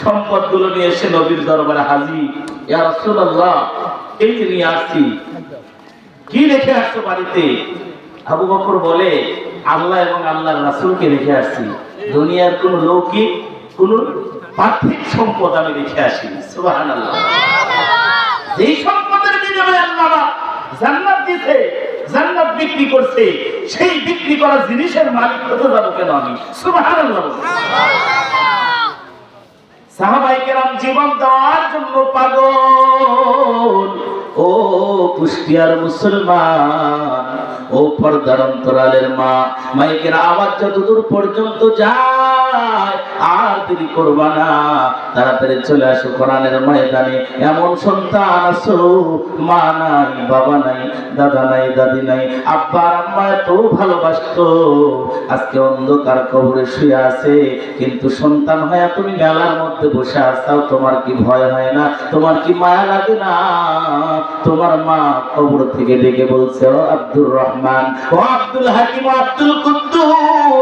সম্পদগুলো নিয়ে এসে নবীর দরবারে হাজি ইয়া রাসূলুল্লাহ এই যে নিয়ে আসছি কি রেখে আসছো বাড়িতে? আবু বকর বলে আল্লাহ এবং আল্লাহর রাসূলকে রেখে আসছি। দুনিয়ার কোন লৌকিক কোন পার্থিব সম্পদ আমি রেখে আসি সুবহানাল্লাহ। যেই সম্পদের বিনিময়ে আল্লাহ জান্নাত দিতে জান্নাত বিক্রি করছে সেই বিক্রি করা জিনিসের মালিক হতে যাব কেন আমি? সুবহানাল্লাহ। সাহাবাই কেরাম জীবন দেওয়ার জন্য পাগল। ও কুষ্টিয়ার মুসলমান, ও পর্দার অন্তরালের মা, মাইকের, আওয়াজ যতদূর পর্যন্ত যায় কিন্তু সন্তান হয়ে তুমি মেলার মধ্যে বসে আসাও তোমার কি ভয় হয় না? তোমার কি মায়া লাগে না? তোমার মা কবর থেকে ডেকে বলছে, ও আব্দুর রহমান, ও আব্দুল হাকিম, আব্দুল কুদ্দুস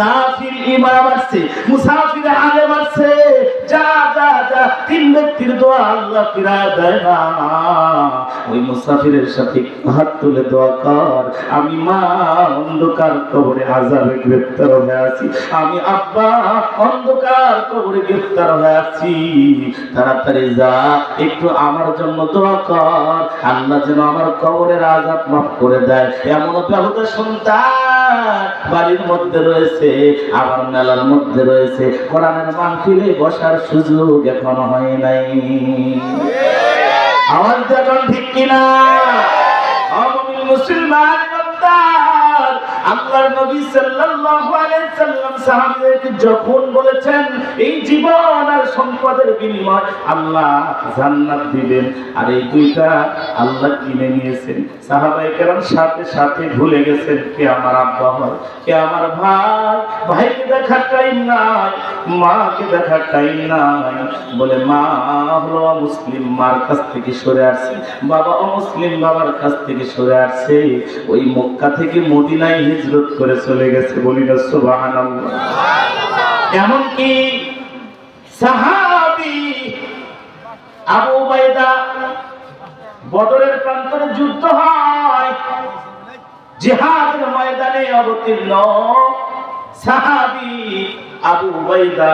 মুসাফির ইমাম আসছে, মুসাফির আলেম আসছে। যা যা যা, তিন ব্যক্তির দোয়া আল্লাহ ফিরা দেয় না। ওই মুসাফিরের সাথে হাত তুলে দোয়া কর। আমি মা অন্ধকার কবরে আজাবে গ্রেপ্তার হয়ে আছি। আমি আব্বা অন্ধকার কবরে গ্রেপ্তার হয়ে আছি। তাড়াতাড়ি যা, একটু আমার জন্য দোয়া কর। আল্লাহ যেন আমার কবরের আজাব মাফ করে দেয়। এমন ব্যাহত সন্তান বাড়ির মধ্যে রয়েছে, আবার মেলার মধ্যে রয়েছে। কোরআনের মাহফিলে বসার সুযোগ এখন হয় নাই। আমার যখন ঠিক কিনা? মুসলমান আল্লাহর নবী সাল্লাল্লাহু আলাইহি সাল্লাম সাহাবীদেরকে যখন বলেছেন, এই জীবন আর সম্পদের বিনিময় আল্লাহ জান্নাত দিবেন। আর এই দুইটা আল্লাহ কিনে নিয়েছেন। সাহাবাই কেরাম সাথে সাথে ভুলে গেছেন, কে আমার আব্বা হয় কে আমার ভাই? ভাইকে দেখার টাইম নাই, মাকে দেখার টাইম নাই। বলে, মা হলো মুসলিম মার কাছ থেকে সরে আসছে। বাবা অমুসলিম, বাবার কাছ থেকে সরে আসছে। ওই মক্কা থেকে মদিনায় হিজরত করে চলে গেছে, বলি না, সুবহানাল্লাহ। এমনকি সাহাবী আবু বাইদা বদরের প্রান্তরে যুদ্ধ হয়, জিহাদের ময়দানে অবতীর্ণ। সাহাবি আবু বাইদা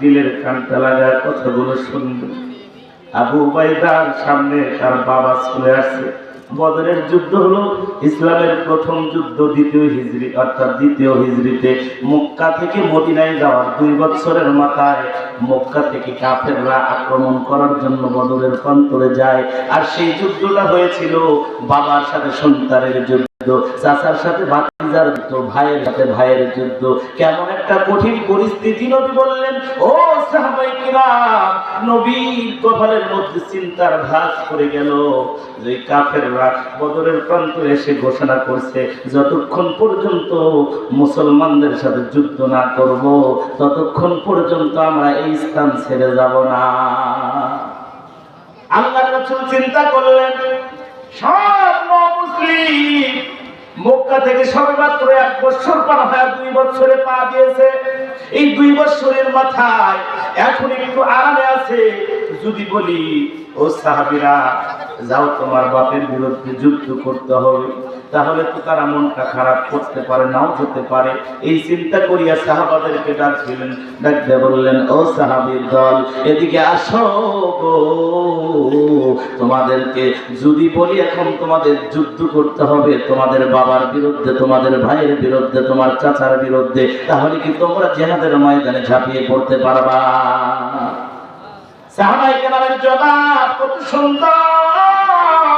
দিলের কানটা লাগা কথাগুলো শুনল আবু বাইদার সামনে তার বাবা চলে আসছে বদরের যুদ্ধ হলো ইসলামের প্রথম যুদ্ধ, দ্বিতীয় হিজড়ি অর্থাৎ দ্বিতীয় হিজড়িতে মক্কা থেকে মদিনায় যাওয়ার দুই বছরের মাথায় মক্কা থেকে কাফেররা আক্রমণ করার জন্য বদরের প্রান্তরে যায়। আর সেই যুদ্ধটা হয়েছিল বাবার সাথে সন্তানের যুদ্ধ। চাচার সাথে ভাতিজার যুদ্ধ, ভাইয়ের সাথে ভাইয়ের যুদ্ধ। কেমন একটা কঠিন পরিস্থিতি নবী বললেন, ও মুসলমানদের সাথে যুদ্ধ না করব, ততক্ষণ পর্যন্ত আমরা এই স্থান ছেড়ে যাব না। আল্লাহ চিন্তা করলেন, সব মুসলিম মক্কা থেকে সবেমাত্র এক বছর পার হয় দুই বছরে পা দিয়েছে। এই দুই বছরের মাথায় এখন একটু আরামে আছে। যদি বলি, ও সাহাবিরা, যাও তোমার বাপের বিরুদ্ধে যুদ্ধ করতে হবে। তাহলে তো তারা মনটা খারাপ করতে পারে, নাও হতে পারে। এই চিন্তা করিয়া সাহাবাদেরকে ডাকছিলেন ডাক দিয়ে বললেন, ও সাহাবির দল, এদিকে আসো তোমাদেরকে যদি বলি, এখন তোমাদের যুদ্ধ করতে হবে, তোমাদের বাবার বিরুদ্ধে, তোমাদের ভাইয়ের বিরুদ্ধে, তোমার চাচার বিরুদ্ধে, তাহলে কি তোমরা জেহাদের ময়দানে ঝাঁপিয়ে পড়তে পারবা? সাহাবাই কেরামের জবাব কত সুন্দর।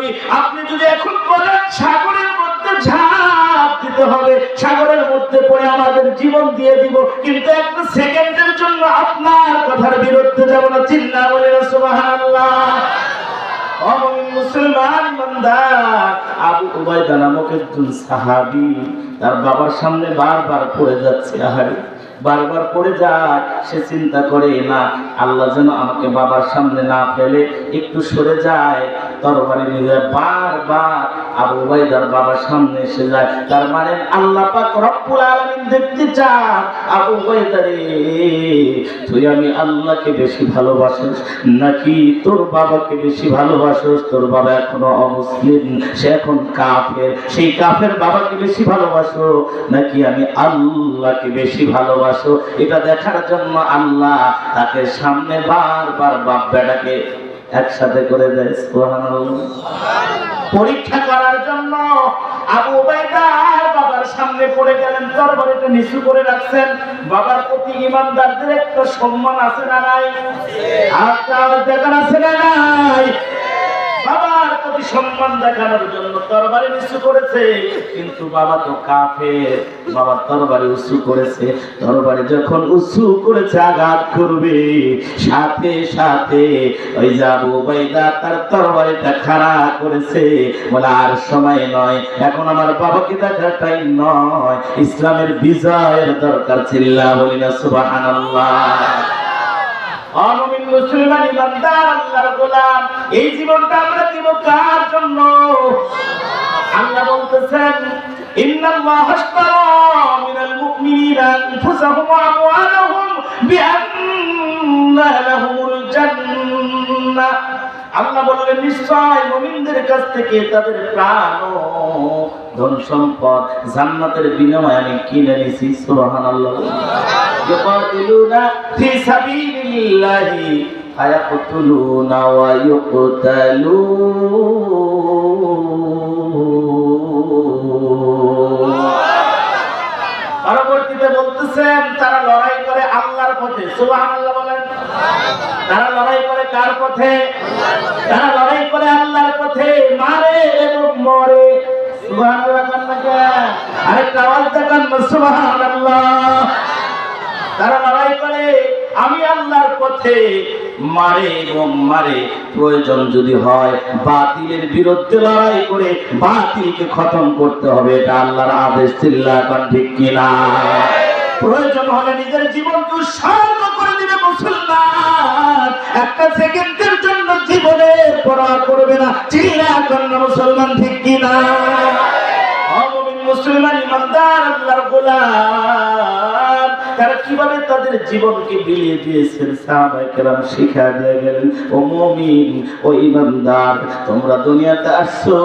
নবী, আপনি যদি এখন বলেন সাগরের মধ্যে ঝাঁপ দিতে হবে, সাগরের মধ্যে পড়ে আমাদের জীবন দিয়ে দিব, কিন্তু একটা সেকেন্ডের জন্য আপনার কথার বিরুদ্ধে যাব না চিন্তা বলে বাবার সামনে বারবার পড়ে যাচ্ছে বারবার পড়ে সে চিন্তা করে, না, আল্লাহ যেন আমাকে বাবার সামনে না ফেলে, একটু সরে যায় তরবারি নিয়ে যায়, বারবার আবু উবাইদার বাবার সামনে এসে যায়। তার মানে আল্লাহ পাক রব্বুল আলামিন দেখতে চান, আবু উবাইদা রে, তুই আমি আল্লাহকে বেশি ভালোবাসিস নাকি তোর বাবাকে বেশি ভালোবাসিস? তোর বাবা এখনও অমুসলিম, সে এখন কাফের। সেই কাফের বাবাকে বেশি ভালোবাসো নাকি আমি আল্লাহকে বেশি ভালোবাসো? এটা দেখার জন্য আল্লাহ তাকে সামনে বারবার বাপ বেটাকে একসাথে করে দেয় পরীক্ষা করার জন্য আবু উবাইদার বাবার সামনে পড়ে গেলেন তরবারিটা নিচু করে রাখছেন। বাবার প্রতি ইমানদারদের একটা সম্মান আছে না নাই? আপনার দেখান আছে না নাই? প্রতি সম্মান দেখানোর জন্য তরবারি নিচু করেছে। কিন্তু বাবা তো কাফের। বাবা তরবারি উঁচু করেছে। তরবারি যখন উঁচু করেছে, আঘাত করবে। সাথে সাথে ওই যাব বাইদা তার তরবারিটা খাড়া করেছে। বলে, আর সময় নয়। এখন আমার বাবাকে দেখার টাইম নয়। ইসলামের বিজয়ের দরকার চিল্লা বলি না, সুবহানাল্লাহ। অনমিন মুসলমান ইমানদার, আল্লাহর গোলাম। এই জীবনটা আমরা দিব কার জন্য? আল্লাহ বলতেছেন, ইন্নাল্লাহ হাসতারা মিনাল মুমিনিনা আনফুসাহুম ওয়া আমওয়ালাহুম বিআন্না লাহুমুল জান্নাহ। আল্লাহ বললেন, নিশ্চয় মুমিনদের কাছ থেকে তাদের প্রাণ ধন সম্পদ জান্নাতের বিনিময়ে আমি কিনে নিছি সুবহানাল্লাহ। ইউকাতিলুনা ফি সাবিলিল্লাহি ফায়াকতুলুনা ওয়া ইউকতালুন। পরবর্তীতে বলতেছেন, তারা লড়াই করে আল্লাহর পথে। সুবহানাল্লাহ বলেন তারা লড়াই করে কার পথে? তারা লড়াই করে আল্লাহর পথে। মারে এবং মরে। প্রয়োজন যদি হয়, বাতিলের বিরুদ্ধে লড়াই করে বাতিলকে খতম করতে হবে। এটা আল্লাহর আদেশ চিল্লা ঠিক কিনা? প্রয়োজন হলে নিজের জীবনকে উৎসর্গ একটা সেকেন্ডের জন্য জীবনে পড়া করবে না। চিল্লা জন্য মুসলমান ঠিক কিনা মুসলমান ইমানদার আল্লাহর গোলাম। তারা কীভাবে তাদের জীবনকে বিলিয়ে দিয়েছেন? সাহাবাইকেরাম শিখা দিয়ে গেলেন, ও মুমিন, ও ইমানদার, তোমরা দুনিয়াতে আসছো,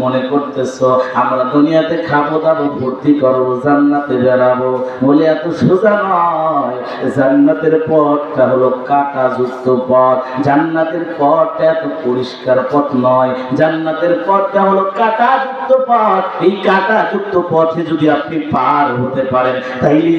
মনে করতেছো, আমরা দুনিয়াতে খাব, দাবো, ভর্তি করব, জান্নাতে বেড়াবো। বলে, এত সোজা নয়। জান্নাতের পথটা হলো কাটা যুক্ত পথ। জান্নাতের পথটা এত পরিষ্কার পথ নয়। জান্নাতের পথটা হলো কাটা যুক্ত পথ। এই কাটা যুক্ত পথে যদি আপনি পার হতে পারেন তাইলেই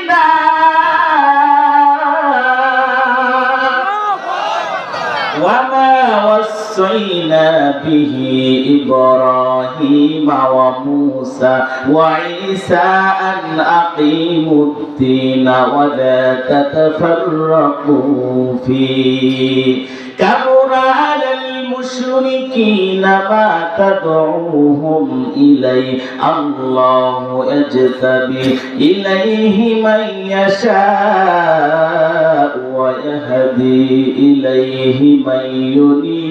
وصينا به إبراهيم وموسى وعيسى أن أقيموا الدين ولا تتفرقوا فيه. كبر على المشركين ما تدعوهم إليه. الله يجتبي إليه من يشاء ويهدي إليه من ينيب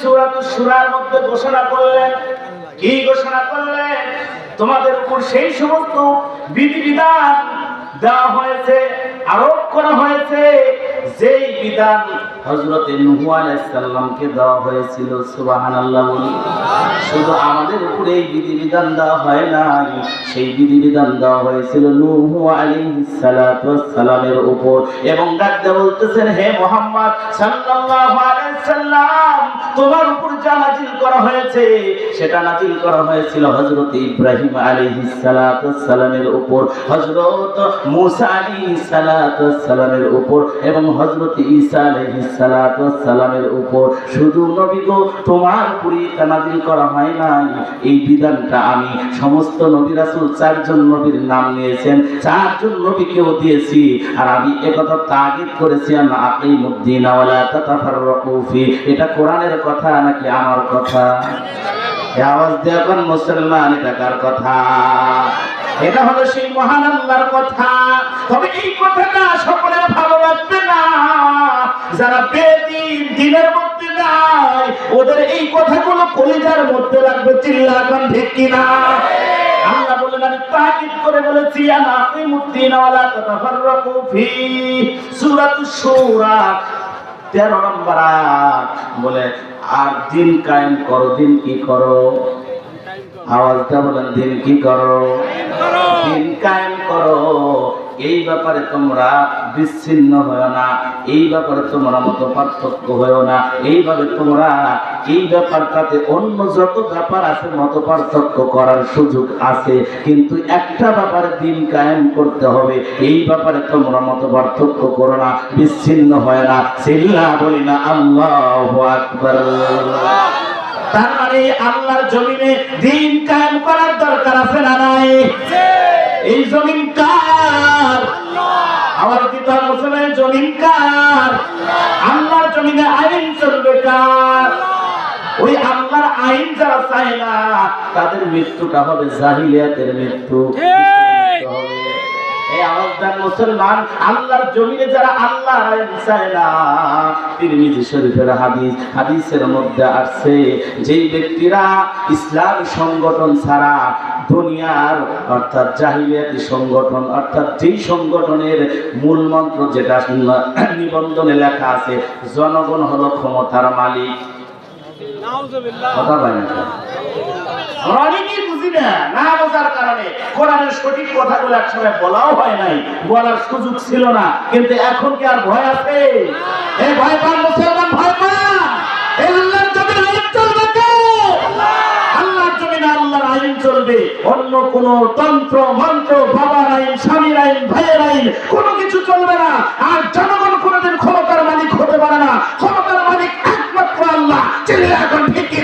সূরাতুশ মধ্যে ঘোষণা করলেন। কি ঘোষণা করলেন? তোমাদের উপর সেই সমস্ত বিধিবিধান দেওয়া হয়েছে, আরোপ করা হয়েছে। যেই বিধান হজরতে নুহু আলাইসাল্লামকে দেওয়া হয়েছিল সুবাহান আল্লাহ শুধু আমাদের উপরে এই বিধিবিধান দেওয়া হয় নাই, সেই বিধিবিধান দেওয়া হয়েছিল নুহু আলাইহিসসালামের উপর। এবং ডাকতে বলতেছেন, হে মোহাম্মদ সাল্লাল্লাহু তোমার উপর যা নাজিল করা হয়েছে, সেটা নাজিল করা হয়েছিল ইব্রাহিম সালামের উপর উপর এবং ঈসা উপর। শুধু নবী গো, তোমার নাজিল করা হয় নাই। এই বিধানটা আমি সমস্ত নবী রাসূল চারজন নবীর নাম নিয়েছেন, চারজন নবীকেও দিয়েছি। আর আমি একথা তাগিদ করেছি, আনা আকিমুদ্দিন ফি এটা কোরআনের কথা নাকি আমার কথা? আওয়াজ দিয়ে এখন মুসলমান কার কথা? এটা হলো সেই মহান আল্লাহর কথা। তবে এই কথাটা সকলের ভালো লাগবে না। যারা বেদিন, দিনের মধ্যে নাই, ওদের এই কথাগুলো কলিজার মধ্যে লাগবে চিল্লা এখন ঠিক কিনা? আল্লাহ বলেন আমি তাকিদ করে বলেছি আনা আকিমুদ্দিন ওয়ালা তাতাফাররাকু ফি সূরাতুশ শূরা তেরো নম্বর আয়াত বলে আর দিন কায়েম করো দিন কি করো? আওয়াজটা বলেন দিন কি করো? দিন কায়েম করো। এই ব্যাপারে তোমরা বিচ্ছিন্ন হয়েও না, এই ব্যাপারে তোমরা মতো পার্থক্য হয়েও না। এইভাবে তোমরা এই ব্যাপারটাতে অন্য যত ব্যাপার আছে মত পার্থক্য করার সুযোগ আছে। কিন্তু একটা ব্যাপারে দিন কায়েম করতে হবে, এই ব্যাপারে তোমরা মত পার্থক্য করো না, বিচ্ছিন্ন হয় না। চিল্লা বলি না, আল্লাহ আকবার। তার মানে আল্লাহর জমিনে দিন কায়েম করার দরকার আছে না নাই? এই জমিন কার আমার পিতা মুসলমান জমিন কার আল্লাহর জমিনে আইন চলবে কার? ওই আল্লাহর আইন যারা চায় না, তাদের মৃত্যুটা হবে জাহিলিয়াতের মৃত্যু। আওয়াজদার মুসলমান আল্লাহর জমিনে যারা আল্লাহ চায় না তিরমিজি শরীফের হাদিস, হাদিসের মধ্যে আসছে, যেই ব্যক্তিরা ইসলাম সংগঠন ছাড়া দুনিয়ার, অর্থাৎ জাহিলিয়াতি সংগঠন, অর্থাৎ যেই সংগঠনের মূল মন্ত্র যেটা নিবন্ধনে লেখা আছে, জনগণ হলো ক্ষমতার মালিক। কথা বলেন না। আমরা অনেকেই বুঝি আল্লাহর আইন চলবে অন্য কোন তন্ত্র, মন্ত্র বাবার আইন, স্বামীর আইন, ভাইয়ের আইন, কোনো কিছু চলবে না। আর জনগণ কোনোদিন ক্ষমতার মালিক হতে পারে না। ক্ষমতার মালিক একমাত্র আল্লাহ চিল্লা এখন ঠিক কিনা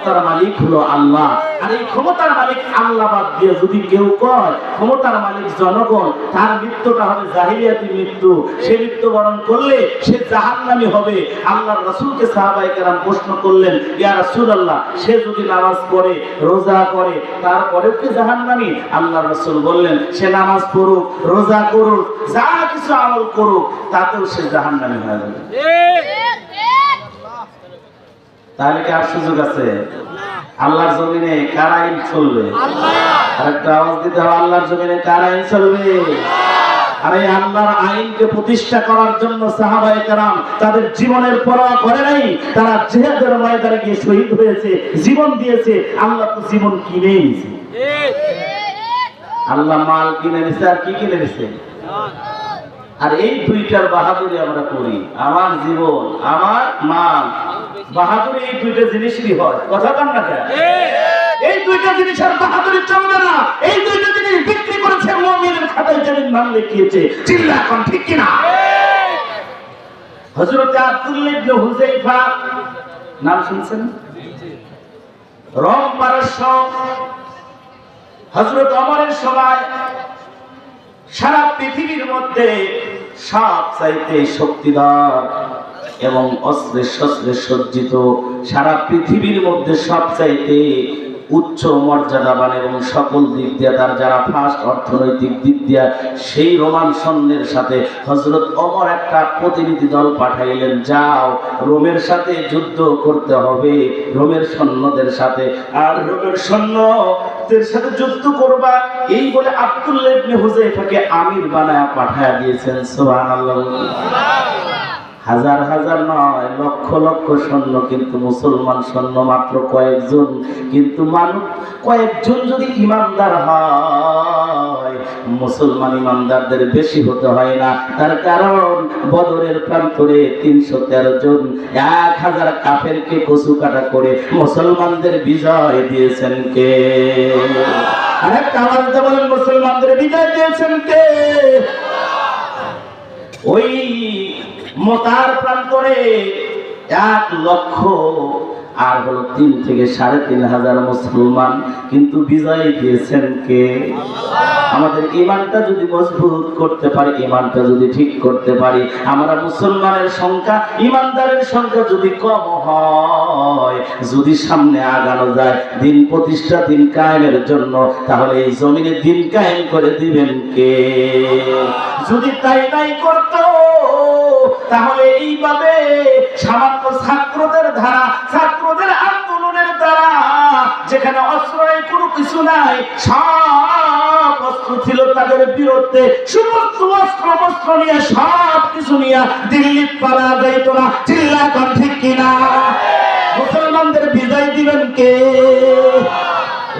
ক্ষমতার মালিক হলো আল্লাহ। আর এই ক্ষমতার মালিক আল্লাহ বাদ দিয়ে যদি কেউ কয়, ক্ষমতার মালিক জনগণ, তার মৃত্যুটা হবে জাহিলিয়াতি মৃত্যু। সে মৃত্যুবরণ করলে সে জাহান্নামি হবে। আল্লাহর রাসূলকে সাহাবায়ে কেরাম প্রশ্ন করলেন, ইয়া রাসূলুল্লাহ, সে যদি নামাজ পড়ে, রোজা করে, তারপরেও কি জাহান্নামি? আল্লাহর রাসূল বললেন, সে নামাজ পড়ুক, রোজা করুক, যা কিছু আমল করুক, তাতেও সে জাহান্নামি হয়ে যাবে। তাহলে কি আর সুযোগ আছে? আল্লাহর জমিনে কার আইন চলবে? আর একটা আওয়াজ দিতে হবে, আল্লাহর জমিনে কার আইন চলবে? আর আল্লাহর আইনকে প্রতিষ্ঠা করার জন্য তাদের জীবনের পরোয়া করে নাই। তারা জেহাদের ময়দানে গিয়ে শহীদ হয়েছে, জীবন দিয়েছে। আল্লাহ তো জীবন কিনে নিছে আল্লাহ মাল কিনে নিছে আর কি কিনে নিছে আর এই দুইটার বাহাদুরি আমরা করি। আমার জীবন, আমার মাল। বাহাদুরি এই দুইটা জিনিসই হয়। কথা কান না কেন? এই দুইটা জিনিসের বাহাদুরি চলবে না। এই দুইটা জিনিস বিক্রি করেছে মুমিনের খাতায় যেদিন নাম লিখিয়েছে চিল্লা এখন ঠিক কিনা? হযরত আব্দুল্লাহ ইবনে হুযাইফা নাম শুনছেন? রম পারস্য হযরত ওমরের সময় সারা পৃথিবীর মধ্যে সব চাইতে শক্তিধর এবং অস্ত্রে শস্ত্রে সজ্জিত সারা পৃথিবীর মধ্যে সব চাইতে উচ্চ মর্যাদাবান এবং সকল দিক দিয়ে তার যারা ফার্স্ট অর্থনৈতিক দিক দিয়া সেই রোমান সৈন্যের সাথে হজরত অমর একটা প্রতিনিধি দল পাঠাইলেন, যাও, রোমের সাথে যুদ্ধ করতে হবে, রোমের সৈন্যদের সাথে। আর রোমের সৈন্যদের সাথে যুদ্ধ করবা, এই বলে আব্দুল্লাহ ইবনে হুযাইফাকে আমির বানায়া পাঠায়া দিয়েছেন, সুবহানাল্লাহ। হাজার হাজার নয়, লক্ষ লক্ষ সৈন্য, কিন্তু মুসলমান সৈন্য মাত্র কয়েকজন। কিন্তু মানুষ কয়েকজন যদি ইমানদার হয়, মুসলমান ইমানদারদের বেশি হতে হয় না। তার কারণ, বদরের প্রান্তরে তিনশো তেরো জন, এক হাজার কাফেরকে কচু কাটা করে মুসলমানদের বিজয় দিয়েছেন কে? মুসলমানদের বিজয় দিয়েছেন কে? ওই মোতার প্রান্তরে এক লক্ষ আর হলো তিন থেকে সাড়ে তিন হাজার মুসলমান কিন্তু বিজয় দিয়েছেন কে? আমাদের ইমানটা যদি মজবুত করতে পারি, ইমানটা যদি ঠিক করতে পারি, আমরা মুসলমানের সংখ্যা, ইমানদারের সংখ্যা যদি কম হয়, যদি সামনে আগানো যায়, দিন প্রতিষ্ঠা, দিন কায়েমের জন্য, তাহলে এই জমিনে দিন কায়েম করে দিবেন কে? যদি তাই নাই করতো তাহলে এইভাবে সামান্য ছাত্রদের ধারা, ছাত্রদের আন্দোলনের দ্বারা যেখানে অস্ত্রের কোনো কিছু নাই, সব অস্ত্র ছিল তাদের বিরুদ্ধে। সমস্ত অস্ত্র বস্ত্র নিয়ে সব কিছু নিয়ে দিল্লি পালা যাইত না চিল্লা ঠিক কিনা। মুসলমানদের বিজয় দিবেন কে?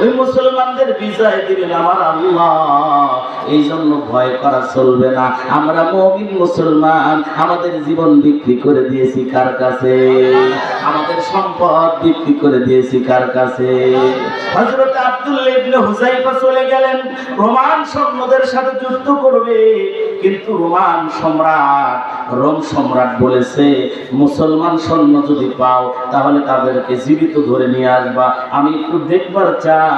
ওই মুসলমানদের বিজয় দিবেন আমার আল্লাহ। এই জন্য ভয় করা চলবে না। আমরা মমিন মুসলমান, আমাদের জীবন বিক্রি করে দিয়েছি কার কাছে? আমাদের সম্পদ বিক্রি করে দিয়েছি কার কাছে? হযরত আব্দুল্লাহ ইবনে হুযাইফা চলে গেলেন। রোমান সৈন্যদের সাথে যুদ্ধ করবে। কিন্তু রোমান সম্রাট, রোম সম্রাট বলেছে, মুসলমান সৈন্য যদি পাও, তাহলে তাদেরকে জীবিত ধরে নিয়ে আসবা। আমি একটু দেখবার চাই।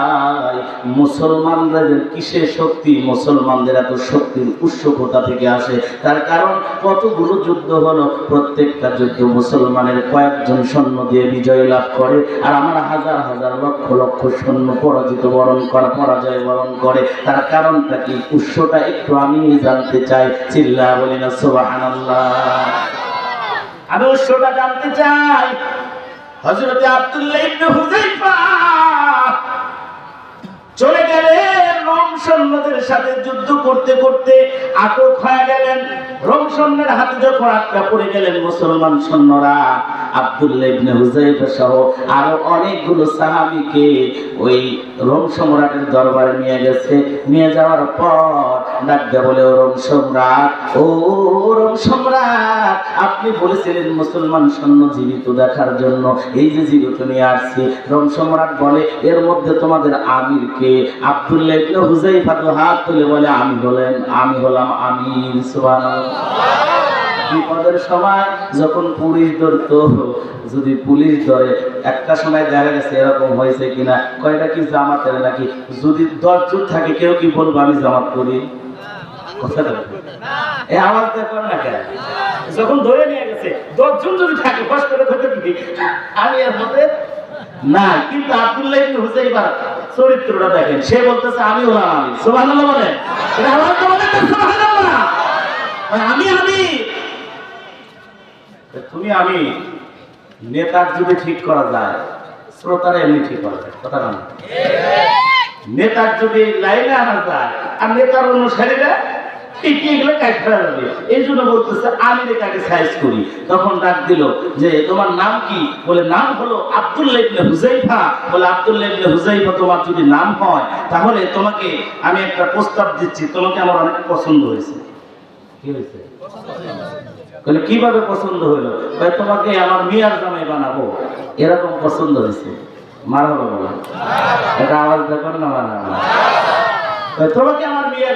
মুসলমানদের কিসের শক্তি? মুসলমানদের এত শক্তির উৎস কোথা থেকে আসে? তার কারণ কতগুলো যুদ্ধ হলো? প্রত্যেকটা যুদ্ধ মুসলমানের কয়েকজন সৈন্য দিয়ে বিজয় লাভ করে, আর আমরা হাজার হাজার লক্ষ লক্ষ সৈন্য পরাজিত বরণ করা, পরাজয় বরণ করে। তার কারণটা কি? উৎসটা একটু আমি জানতে চাই। চিল্লা বলি না, সুবহানাল্লাহ। আমি উৎসটা জানতে চাই। হযরতে আব্দুল্লাহ ইবনে চলে গেলেন রোম সৈন্যদের সাথে যুদ্ধ করতে করতে আটক হয়ে গেলেন। রোম সৈন্যের হাতে যখন আটকা পড়ে গেলেন মুসলমান সৈন্যরা আব্দুল্লাহ ইবনে হুজাইফা সহ আরও অনেকগুলো সাহাবীকে ওই রোম সম্রাটের দরবারে নিয়ে গেছে। নিয়ে যাওয়ার পর ডাকতে বলে, ও রোম সম্রাট, ও রোম সম্রাট, আপনি বলেছিলেন মুসলমান সৈন্য জীবিত দেখার জন্য। এই যে জীবিত নিয়ে আসছি রোম সম্রাট বলে, এর মধ্যে তোমাদের আমিরকে আব্দুল্লাহ ইবনে হুযাইফা তো হাত তুলে বলে, আমি হলেন, আমি হলাম আমির, সুবহানাল্লাহ। বিপদের সময় যখন পুলিশ ধরতো, যদি পুলিশ ধরে, একটা সময় দেখা গেছে এরকম হয়েছে কিনা। কয়টা কি জামাতের নাকি? যদি দশজন থাকে, কেউ কি বলব, আমি জামাত করি। এই আওয়াজ দিয়ে না কেন? যখন ধরে নিয়ে গেছে দশজন যদি থাকে কষ্ট করে ধরতে কি? আমি এর মধ্যে না কিন্তু আব্দুল্লাহ ইবনে হুযাইফা চরিত্রটা দেখেন। সে বলতেছে আমি আমি। সুবহানাল্লাহ বলেন। এটা আওয়াজ দিয়ে বলেন সুবহানাল্লাহ। আমি আমি। তুমি আমি নেতার যদি ঠিক করা যায় শ্রোতারা এমনি ঠিক করা যায় কথা না নেতার যদি লাইনে আনা যায় আর নেতার অনুসারীরা ডাক যে, তোমার নাম কি? বলে, নাম হলো হুজাইফা বলে হুজাইফা তোমার যদি নাম হয়, তাহলে তোমাকে আমি একটা প্রস্তাব দিচ্ছি। তোমাকে আমার অনেক পছন্দ হয়েছে। বলে, কীভাবে পছন্দ হলো? তোমাকে আমার মিয়ার জামাই বানাবো। এরকম পছন্দ হয়েছে। মারা বলো। এটা আওয়াজ দেখো না, মারা তোমাকে আমার মিয়ার